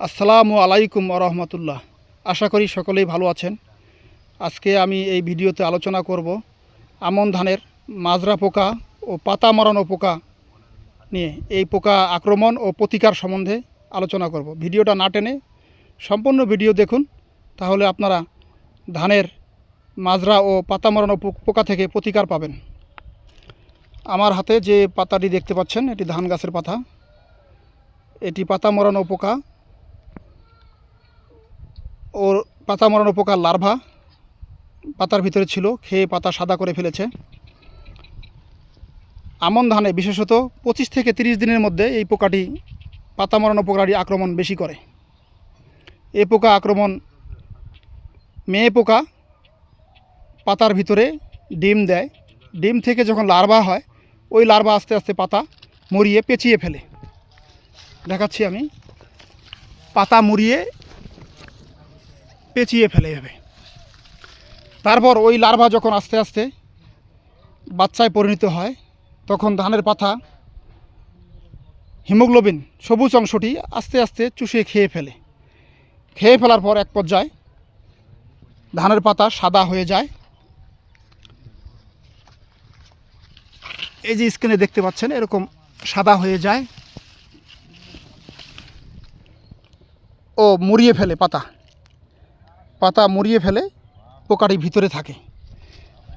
আসসালামু আলাইকুম রহমতুল্লাহ। আশা করি সকলেই ভালো আছেন। আজকে আমি এই ভিডিওতে আলোচনা করব আমন ধানের মাজরা পোকা ও পাতা মারানো পোকা নিয়ে। এই পোকা আক্রমণ ও প্রতিকার সম্বন্ধে আলোচনা করব। ভিডিওটা না টেনে সম্পূর্ণ ভিডিও দেখুন, তাহলে আপনারা ধানের মাজরা ও পাতা মারানো পোকা থেকে প্রতিকার পাবেন। আমার হাতে যে পাতাটি দেখতে পাচ্ছেন, এটি ধান গাছের পাতা। এটি পাতা মরানো পোকা। ওর পাতা মরানো পোকার লার্ভা পাতার ভিতরে ছিল, খেয়ে পাতা সাদা করে ফেলেছে। আমন ধানে বিশেষত পঁচিশ থেকে তিরিশ দিনের মধ্যে এই পোকাটি পাতা মরানো পোকাটি আক্রমণ বেশি করে। এ পোকা আক্রমণ মেয়ে পোকা পাতার ভিতরে ডিম দেয়। ডিম থেকে যখন লার্ভা হয়, ওই লার্ভা আস্তে আস্তে পাতা মরিয়ে পেঁচিয়ে ফেলে। দেখাচ্ছি আমি। পাতা মুড়িয়ে পেঁচিয়ে ফেলে যাবে। তারপর ওই লার্ভা যখন আস্তে আস্তে বাচ্চায় পরিণত হয়, তখন ধানের পাতা, হিমোগ্লোবিন সবুজ অংশটি আস্তে আস্তে চুষে খেয়ে ফেলে। খেয়ে ফেলার পর এক পর্যায়ে ধানের পাতা সাদা হয়ে যায়। এই যে স্ক্রিনে দেখতে পাচ্ছেন, এরকম সাদা হয়ে যায় ও মুড়িয়ে ফেলে পাতা। পাতা মরিয়ে ফেলে পোকাটি ভিতরে থাকে।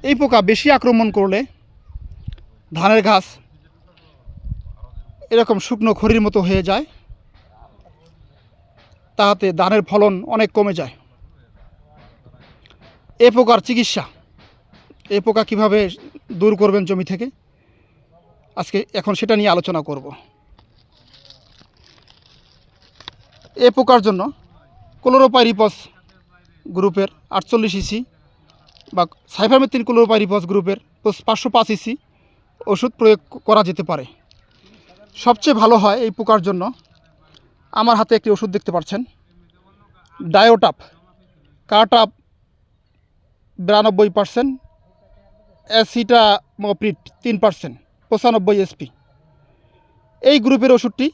এই পোকা বেশি আক্রমণ করলে ধানের ঘাস এরকম শুকনো খড়ির মতো হয়ে যায় তাহাতে ধানের ফলন অনেক কমে যায়। এ পোকার চিকিৎসা, এ পোকা কীভাবে দূর করবেন জমি থেকে? আজকে এখন সেটা নিয়ে আলোচনা করব। এ পোকার জন্য ক্লোরোপাইরিপস গ্রুপের আটচল্লিশ ইসি বা সাইফারমেথিন ক্লোরোপাইরিপস গ্রুপের পাঁচশো পাঁচ ইসি ওষুধ প্রয়োগ করা যেতে পারে। সবচেয়ে ভালো হয় এই পোকার জন্য, আমার হাতে একটি ওষুধ দেখতে পাচ্ছেন। ডায়োটাপ, কাটাপ বিরানব্বই পার্সেন্ট, অ্যাসিটামোপ্রিট তিন পার্সেন্ট, পঁচানব্বই এসপি। এই গ্রুপের ওষুধটি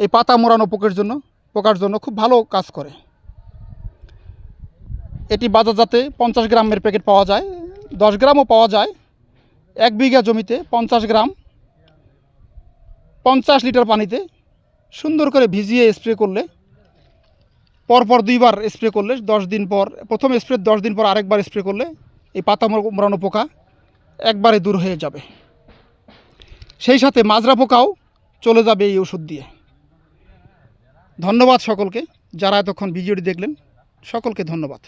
এই পাতা মোড়ানো পোকের জন্য, পোকার জন্য খুব ভালো কাজ করে। এটি বাজারজাতে পঞ্চাশ গ্রামের প্যাকেট পাওয়া যায়, দশ গ্রামও পাওয়া যায়। এক বিঘা জমিতে পঞ্চাশ গ্রাম, পঞ্চাশ লিটার পানিতে সুন্দর করে ভিজিয়ে স্প্রে করলে, পরপর দুইবার স্প্রে করলে দশ দিন পর, প্রথম স্প্রে দশ দিন পর আরেকবার স্প্রে করলে এই পাতা মর- মোড়ানো পোকা একবারে দূর হয়ে যাবে। সেই সাথে মাজরা পোকাও চলে যাবে এই ওষুধ দিয়ে। ধন্যবাদ সকলকে, যারা এতক্ষণ ভিডিওটি দেখলেন, সকলকে ধন্যবাদ।